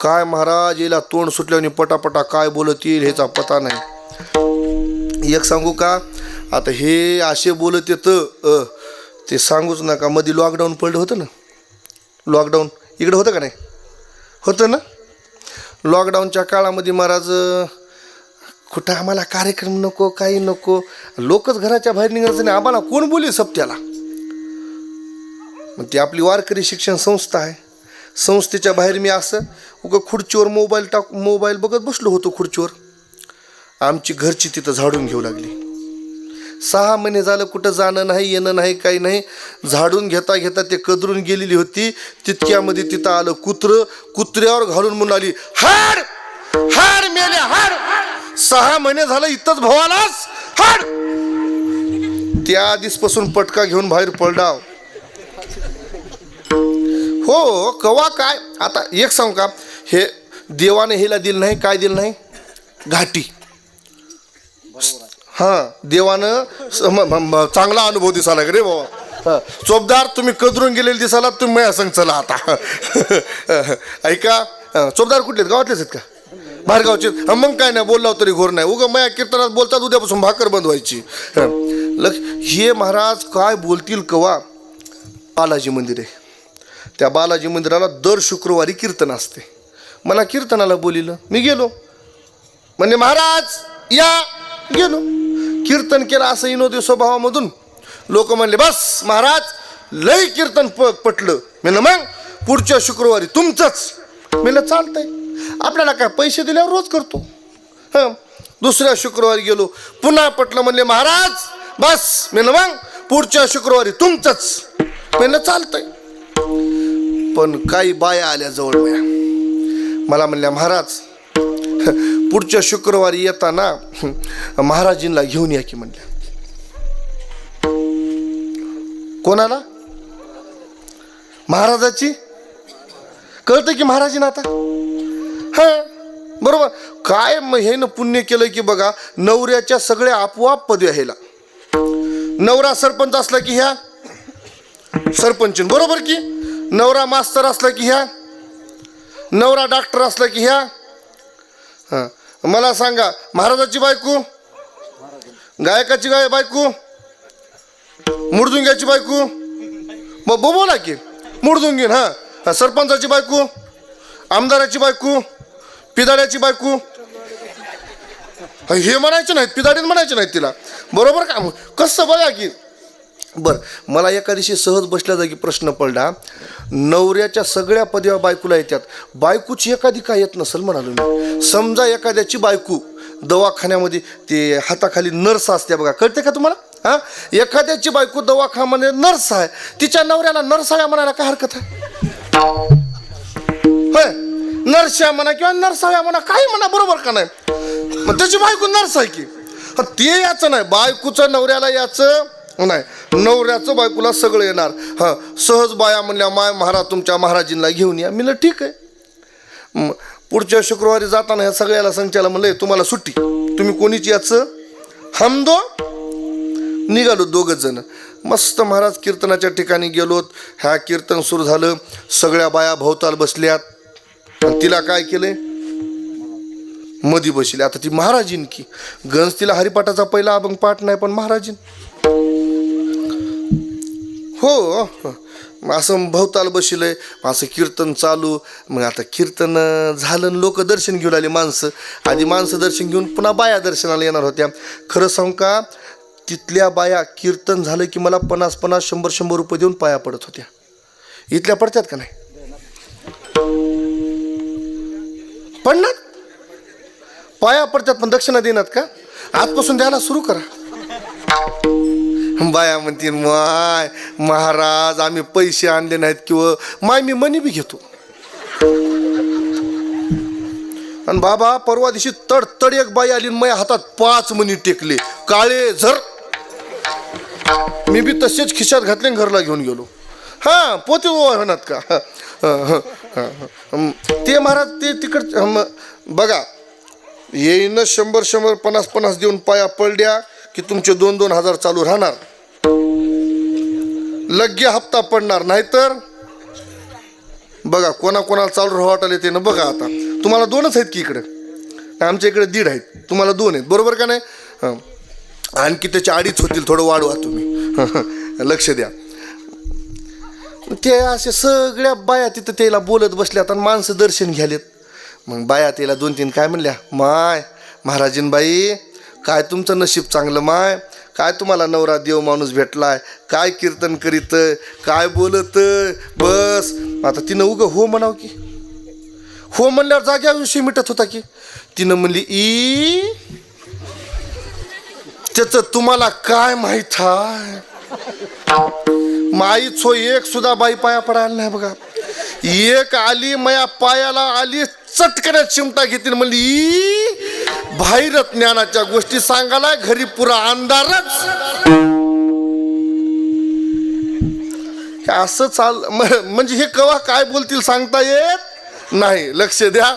काय महाराज याला तोंड सुटल्याने पटापटा काय बोलत येईल ह्याचा पता नाही. एक सांगू का? आता हे असे बोलत येतं अ, ते सांगूच नका. मध्ये लॉकडाऊन पडलं होतं ना? लॉकडाऊन इकडं होतं का नाही? होतं ना? लॉकडाऊनच्या काळामध्ये महाराज कुठं आम्हाला कार्यक्रम नको काही नको. लोकच घराच्या बाहेर निघायचं नाही. आम्हाला कोण बोलेल सप्त्याला? मग ती आपली वारकरी शिक्षण संस्था आहे. संस्थेच्या बाहेर मी असं उगं खुर्चीवर मोबाईल टाक मोबाईल बघत बसलो होतो खुर्चीवर. आमची घरची तिथं झाडून घेऊ लागली. सहा महिने झालं कुठं जाणं नाही येणं नाही काही नाही. झाडून घेता घेता ते कदरून गेलेली होती. तितक्यामध्ये तिथं आलं कुत्र. कुत्र्यावर घालून म्हणून आली हाड! हाड मेले हाड! सहा महिने झालं इथंच भवालास? हाड! त्या दिसपासून पटका घेऊन बाहेर पळडाव हो कवा काय? आता एक सांगू का? हे देवाने हिला दिलं नाही काय दिलं नाही? घाटी. हां देवानं चांगला अनुभव दिसायला रे बाबा. चोपदार तुम्ही कदरून गेलेले दिसाला तुम्ही मया संग चला आता. ऐका चोपदार कुठले आहेत? गावातलेच आहेत का? बाहेरगावचे आहेत? मग काय नाही बोलला तरी घोर नाही. उगं मया कीर्तनात बोलतात उद्यापासून भाकर बंद व्हायची. लक्ष हे महाराज काय बोलतील कवा? बालाजी मंदिर आहे. त्या बालाजी मंदिराला दर शुक्रवारी कीर्तन असते. मला कीर्तनाला बोलिलं. मी गेलो. म्हणजे महाराज या. गेलो. कीर्तन केलं असं विनोदी स्वभावामधून. लोक म्हणले बस महाराज लय कीर्तन प पटलं. म्हणलं मग पुढच्या शुक्रवारी तुमचंच. म्हणलं चालतंय. आपल्याला काय पैसे दिल्यावर रोज करतो. हं. दुसऱ्या शुक्रवारी गेलो. पुन्हा पटलं म्हणले महाराज बस. म्हणलं मग पुढच्या शुक्रवारी तुमचंच. म्हणलं चालतंय. पण काही बाया आल्या जवळ मला म्हणल्या महाराज पुढच्या शुक्रवारी येताना महाराजींना घेऊन या की म्हणल्या. कोणाला? महाराजाची? कळतं की महाराजीनं आता? हा बरोबर. काय मग हे न पुण्य केलं की बघा नवऱ्याच्या सगळ्या आपोआप पदव्या ह्याला. नवरा सरपंच असला की ह्या? सरपंच बरोबर की? नवरा मास्तर असला की ह्या? नवरा डॉक्टर असला की ह्या? हां. मला सांगा महाराजाची बायको? गायकाची गाय बायको? मुडदुंग्याची बायको? मग बो- बोला की. मुडदुंगीन हां. हां, सरपंचाची बायको? आमदाराची बायको? पिदाड्याची बायको? हे म्हणायचे नाहीत पिदाडीत म्हणायचे नाहीत तिला. बरोबर का? कसं बघा की. बरं मला एका दिवशी सहज बसल्या जागी प्रश्न पडला. नवऱ्याच्या सगळ्या पदव्या बायकोला येतात बायकोची एखादी काय येत नसेल म्हणालो मी. समजा एखाद्याची बायको दवाखान्यामध्ये ते हाताखाली नर्स असते बघा. कळते का तुम्हाला? हां? एखाद्याची बायको दवाखान्यामध्ये नर्स आहे. तिच्या नवऱ्याला नर्साळ्या म्हणायला काय हरकत आहे? होय? नर्स्या म्हणा किंवा नर्साळ्या म्हणा काही म्हणा बरोबर का नाही? मग त्याची बायको नर्स आहे की? ते याचं नाही. बायकोचं नवऱ्याला याचं नाही नवऱ्याचं बायकोला सगळं येणार. हां सहज बाया म्हणल्या माय महाराज तुमच्या महाराजींना घेऊन या. मी ठीक आहे. पुढच्या शुक्रवारी जाताना ह्या सगळ्याला संचाला म्हणलं तुम्हाला सुट्टी. तुम्ही कोणीच याचं? हमदो निघालो दोघं जण. मस्त महाराज कीर्तनाच्या ठिकाणी गेलोत. ह्या कीर्तन सुरू झालं. सगळ्या बाया भोवताल बसल्यात. तिला काय केलंय? मधी बसली. आता ती महाराजीन की. गंज तिला हरिपाठाचा पहिला अभंग पाठ नाही पण महाराजीन. हो, हो मग असं भवताल आहे असं कीर्तन चालू. मग आता कीर्तन झालं लोक दर्शन घेऊन आले माणसं. आधी माणसं दर्शन घेऊन पुन्हा बाया दर्शनाला येणार होत्या. खरं सांगू का तिथल्या बाया कीर्तन झालं की मला पन्नास पन्नास शंभर शंभर रुपये देऊन पाया पडत होत्या. इथल्या पडतात का नाही? पडणार? पाया पडतात पण दक्षिणा देणार का? आजपासून द्यायला सुरू करा. बाया म्हणतील माय महाराज आम्ही पैसे आणले नाहीत किंवा माय मी मनी बी घेतो. आणि बाबा परवा दिवशी तडतड एक बाई आली माझ्या हातात पाच मनी टेकले. काळे झर. मी बी तसेच खिशात घातले घरला घेऊन गेलो. हां पोते म्हणत का? ते महाराज ते तिकड बघा. येईन शंभर शंभर पन्नास पन्नास देऊन पाया पडल्या की तुमचे दोन दोन हजार चालू राहणार. लग्गे हप्ता पडणार नाहीतर बघा कोणाकोणाला चालू राहाटाला येते ना बघा आता. तुम्हाला दोनच आहेत की इकडं? आमच्या इकडे दीड आहेत. तुम्हाला दोन आहेत. बरोबर का नाही? आणखी त्याच्या अडीच होतील थोडं वाढवा तुम्ही. लक्ष द्या. ते असे सगळ्या बाया तिथं त्याला बोलत बसल्यात आणि माणसं दर्शन घ्यालेत. मग बाया त्याला दोन तीन काय म्हणल्या? माय महाराजीनबाई काय तुमचं नशीब चांगलं माय? काय तुम्हाला नवरा देव माणूस भेटलाय? काय कीर्तन करीत? काय बोलत? बस. आता तिनं उग हो म्हणाव की. हो म्हणल्यावर जाग्या विषयी मिटत होता की. तिनं म्हणली ई त्याचं तुम्हाला काय माहीत आहे माहीत हो एक सुद्धा बाई पाया पडायला नाही बघा. एक आली मया पायाला आली चटकण्यात चिमटा घेतील म्हणली "ई, बाहेरच ज्ञानाच्या गोष्टी सांगायला घरी पुरा अंधारच. असं चाल म्हणजे हे कवा काय बोलतील सांगता येत नाही. लक्ष द्या.